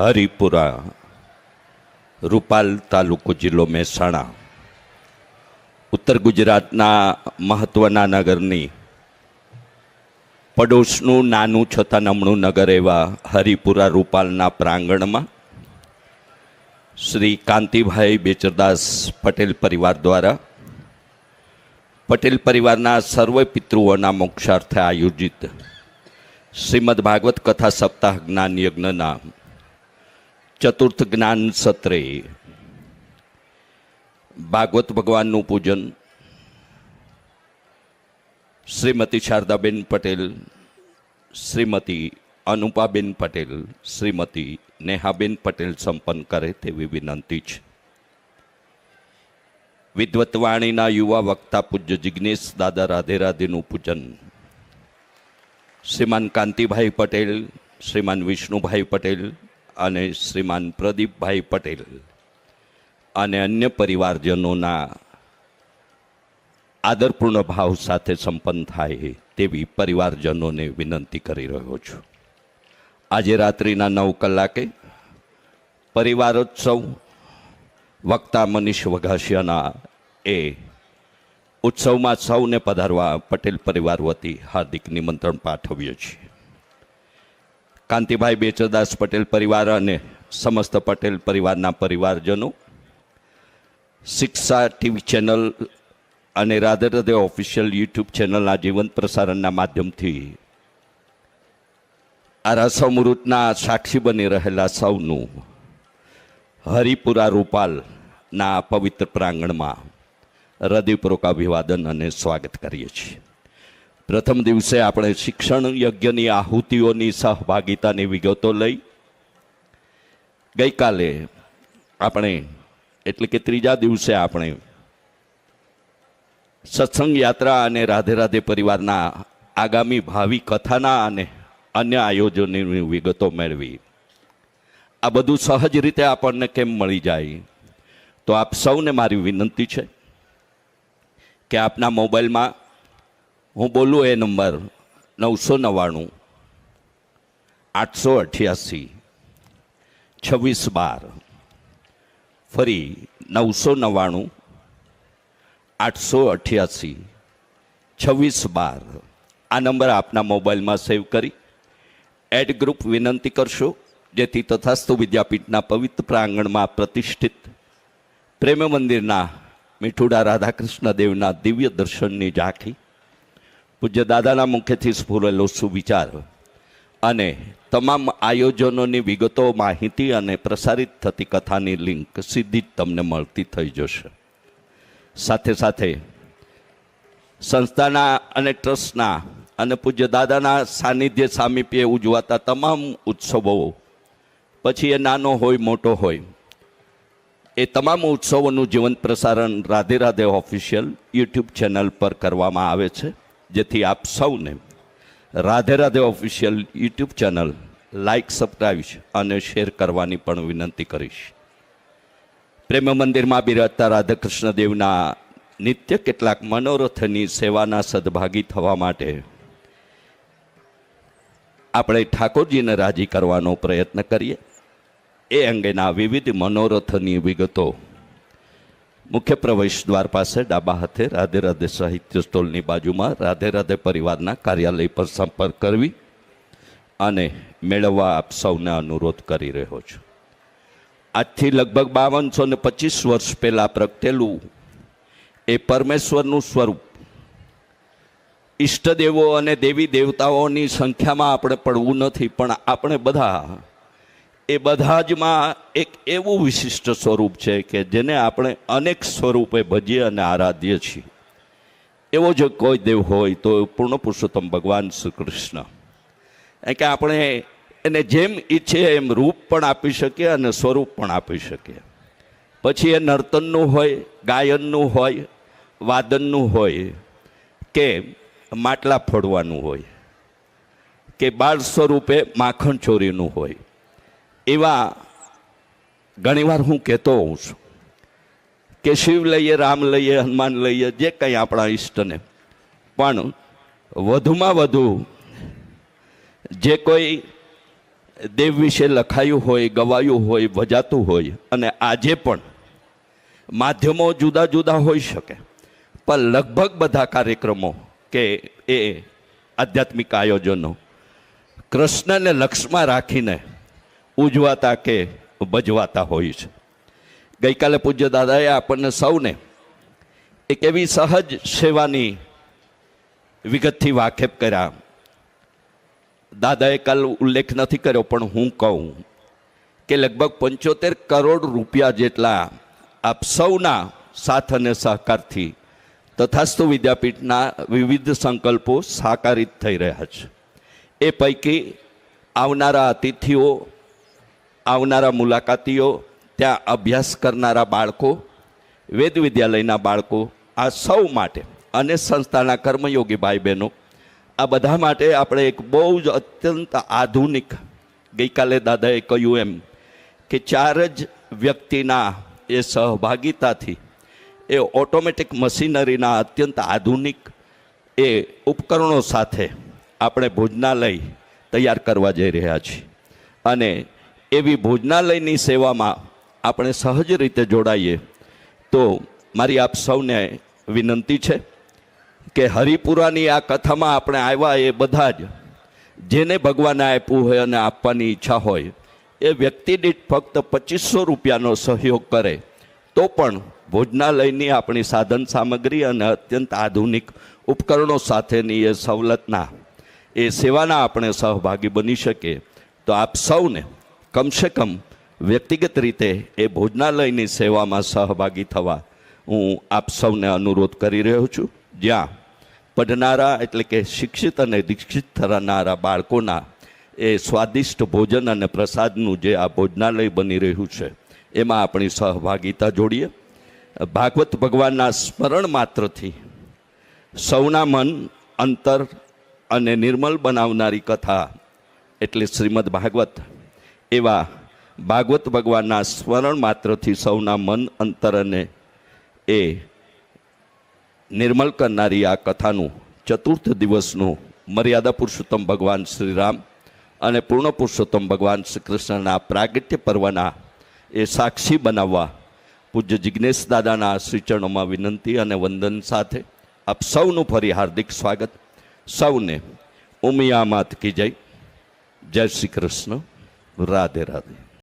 હરિપુરા, રૂપાલ તાલુકો જિલ્લો મહેસાણા. ઉત્તર ગુજરાતના મહત્ત્વના નગરની પડોશનું નાનું છતાં નમણું નગર એવા હરિપુરા રૂપાલના પ્રાંગણમાં શ્રી કાંતિભાઈ બેચરદાસ પટેલ પરિવાર દ્વારા, પટેલ પરિવારના સર્વ પિતૃઓના મોક્ષાર્થે આયોજિત શ્રીમદ ભાગવત કથા સપ્તાહ જ્ઞાન યજ્ઞના ચતુર્થ જ્ઞાન સત્રે. ભાગવત ભગવાનનું પૂજન. શ્રીમતી શારદાબેન પટેલ, શ્રીમતી અનુપાબેન પટેલ, શ્રીમતી નેહાબેન પટેલ સંપન્ન કરે તેવી વિનંતી છે. વિદ્વતવાણીના યુવા વક્તા પૂજ્ય જિજ્ઞેશ દાદા રાધે રાધેનું પૂજન. શ્રીમાન કાંતિભાઈ પટેલ, શ્રીમાન વિષ્ણુભાઈ પટેલ અને શ્રીમાન પ્રદીપભાઈ પટેલ અને અન્ય પરિવારજનોના આદરપૂર્ણ ભાવ સાથે સંપન્ન થાય તેવી પરિવારજનોને વિનંતી કરી રહ્યો છું. આજે રાત્રિના નવ કલાકે પરિવારોત્સવ વક્તા મનીષ વઘાસિયાના એ ઉત્સવમાં સૌને પધારવા પટેલ પરિવાર વતી હાર્દિક નિમંત્રણ પાઠવીએ છીએ. કાંતિભાઈ બેચરદાસ પટેલ પરિવાર અને સમસ્ત પટેલ પરિવારના પરિવારજનો, શિક્ષા ટીવી ચેનલ અને રાધે રાધે ઓફિશિયલ યુટ્યુબ ચેનલના જીવંત પ્રસારણના માધ્યમથી આ રસમૃતના સાક્ષી બની રહેલા સૌનું હરિપુરા રૂપાલના પવિત્ર પ્રાંગણમાં હૃદયપૂર્વક અભિવાદન અને સ્વાગત કરીએ છીએ. પ્રથમ દિવસે આપણે શિક્ષણ યજ્ઞની આહુતિઓની સહભાગિતાની વિગતો લઈ. ગઈકાલે આપણે, એટલે કે ત્રીજા દિવસે આપણે સત્સંગ યાત્રા અને રાધે રાધે પરિવારના આગામી ભાવિ કથાના અને અન્ય આયોજનોની વિગતો મેળવી. આ બધું સહજ રીતે આપણને કેમ મળી જાય? તો આપ સૌને મારી વિનંતી છે કે આપના મોબાઈલમાં હું બોલું એ નંબર નવસો નવ્વાણું, આઠસો અઠ્યાસી, છવ્વીસ બાર. ફરી નવસો નવ્વાણું, આઠસો અઠ્યાસી, છવ્વીસ બાર. આ નંબર આપના મોબાઈલમાં સેવ કરી એડ ગ્રુપ વિનંતી કરશો, જેથી તથાસ્તુ વિદ્યાપીઠના પવિત્ર પ્રાંગણમાં પ્રતિષ્ઠિત પ્રેમ મંદિરના મીઠુડા રાધાકૃષ્ણ દેવના દિવ્ય દર્શનની ઝાંખી પૂજ્ય દાદાના મુખેથી સ્ફુરેલો સુવિચાર અને તમામ આયોજનોની વિગતો, માહિતી અને પ્રસારિત થતી કથાની લિંક સીધી જ તમને મળતી થઈ જશે. સાથે સાથે સંસ્થાના અને ટ્રસ્ટના અને પૂજ્ય દાદાના સાનિધ્ય સામીપ્યે ઉજવાતા તમામ ઉત્સવો, પછી એ નાનો હોય, મોટો હોય, એ તમામ ઉત્સવોનું જીવંત પ્રસારણ Radhe Radhe official YouTube channel પર કરવામાં આવે છે. જેથી આપ સૌને Radhe Radhe official YouTube channel like subscribe અને શેર કરવાની પણ વિનંતી કરીશ. પ્રેમ મંદિરમાં બિરાજતા રાધાકૃષ્ણ દેવના નિત્ય કેટલાક મનોરથની સેવાના સદભાગી થવા માટે આપણે ઠાકોરજીને રાજી કરવાનો પ્રયત્ન કરીએ. એ અંગેના વિવિધ મનોરથની વિગતો મુખ્ય પ્રવેશ દ્વાર પાસે ડાબા હાથે રાધે રાધે સાહિત્ય સ્ટોલની બાજુમાં રાધે રાધે પરિવારના કાર્યાલય પર સંપર્ક કરવી અને મેળવવા આપ સૌને અનુરોધ કરી રહ્યો છું. આજથી લગભગ બાવનસો ને પચીસ વર્ષ પહેલાં પ્રગટેલું એ પરમેશ્વરનું સ્વરૂપ. ઈષ્ટદેવો અને દેવી દેવતાઓની સંખ્યામાં આપણે પડવું નથી, પણ આપણે બધા એ બધા જમાં એક એવું વિશિષ્ટ સ્વરૂપ છે કે જેને આપણે અનેક સ્વરૂપે ભજીએ અને આરાધીએ છીએ. એવો જો કોઈ દેવ હોય તો પૂર્ણ પુરુષોત્તમ ભગવાન શ્રી કૃષ્ણ. કે આપણે એને જેમ ઈચ્છે એમ રૂપ પણ આપી શકીએ અને સ્વરૂપ પણ આપી શકીએ. પછી એ નર્તનનું હોય, ગાયનનું હોય, વાદનનું હોય, કે માટલા ફોડવાનું હોય, કે બાળ સ્વરૂપે માખણ ચોરીનું હોય. એવા ઘણીવાર હું કહેતો હોઉં છું કે શિવ લઈએ, રામ લઈએ, હનુમાન લઈએ, જે કંઈ આપણા ઈષ્ટને. પણ વધુમાં વધુ જે કોઈ દેવ વિશે લખાયું હોય, ગવાયું હોય, વજાતું હોય, અને આજે પણ માધ્યમો જુદા જુદા હોઈ શકે, પણ લગભગ બધા કાર્યક્રમો કે એ આધ્યાત્મિક આયોજનો કૃષ્ણને લક્ષમાં રાખીને ઉજવાતા કે ભજવાતા હોય છે. ગઈકાલે પૂજ્ય દાદાએ આપણને સૌને એક એવી સહજ સેવાની વિગતથી વાકેફ કર્યા. દાદાએ કાલ ઉલ્લેખ નથી કર્યો, પણ હું કહું કે લગભગ પંચોતેર કરોડ રૂપિયા જેટલા આપ સૌના સાથ અને સહકારથી તથાસ્તુ વિદ્યાપીઠના વિવિધ સંકલ્પો સાકારિત થઈ રહ્યા છે. એ પૈકી આવનારા અતિથિઓ આવનારા મુલાકાતીઓ, ત્યાં અભ્યાસ કરનારા બાળકો, વેદ વિદ્યાલયના બાળકો, આ સૌ માટે અને સંસ્થાના કર્મયોગી ભાઈ બહેનો આ બધા માટે આપણે એક બહુ જ અત્યંત આધુનિક, ગઈકાલે દાદાએ કહ્યું એમ કે ચાર જ વ્યક્તિના એ સહભાગિતાથી એ ઓટોમેટિક મશીનરીના અત્યંત આધુનિક એ ઉપકરણો સાથે આપણે ભોજનાલય તૈયાર કરવા જઈ રહ્યા છીએ. અને એવી ભોજનાલયની સેવામાં આપણે સહજ રીતે જોડાઈએ. તો મારી આપ સૌને વિનંતી છે કે હરિપુરાની આ કથામાં આપણે આવ્યા એ બધા જ, જેને ભગવાને આપ્યું હોય અને આપવાની ઈચ્છા હોય, એ વ્યક્તિ દીઠ ફક્ત પચીસો રૂપિયાનો સહયોગ કરે, તો પણ ભોજનાલયની આપણી સાધન સામગ્રી અને અત્યંત આધુનિક ઉપકરણો સાથેની એ સવલતના, એ સેવાના આપણે સહભાગી બની શકીએ. તો આપ સૌને કમસે કમ વ્યક્તિગત રીતે એ ભોજનાલયની સેવામાં સહભાગી થવા હું આપ સૌને અનુરોધ કરી રહ્યો છું. જ્યાં પઢનારા એટલે કે શિક્ષિત અને દીક્ષિત થનારા બાળકોના એ સ્વાદિષ્ટ ભોજન અને પ્રસાદનું જે આ ભોજનાલય બની રહ્યું છે, એમાં આપણી સહભાગિતા જોડીએ. ભાગવત ભગવાનના સ્મરણ માત્રથી સૌના મન અંતર અને નિર્મલ બનાવનારી કથા એટલે શ્રીમદ ભાગવત એવા ભાગવત ભગવાનના સ્મરણ માત્રથી સૌના મન અંતરને એ નિર્મલ કરનારી આ કથાનું ચતુર્થ દિવસનું મર્યાદા પુરુષોત્તમ ભગવાન શ્રી રામ અને પૂર્ણ પુરુષોત્તમ ભગવાન શ્રી કૃષ્ણના પ્રાગટ્ય પર્વના એ સાક્ષી બનાવવા પૂજ્ય જિજ્ઞેશ દાદાના શ્રીચરણોમાં વિનંતી અને વંદન સાથે આપ સૌનું ફરી હાર્દિક સ્વાગત. સૌને ઉમિયા માત કી જય. જય શ્રી કૃષ્ણ. રાધે રાધે.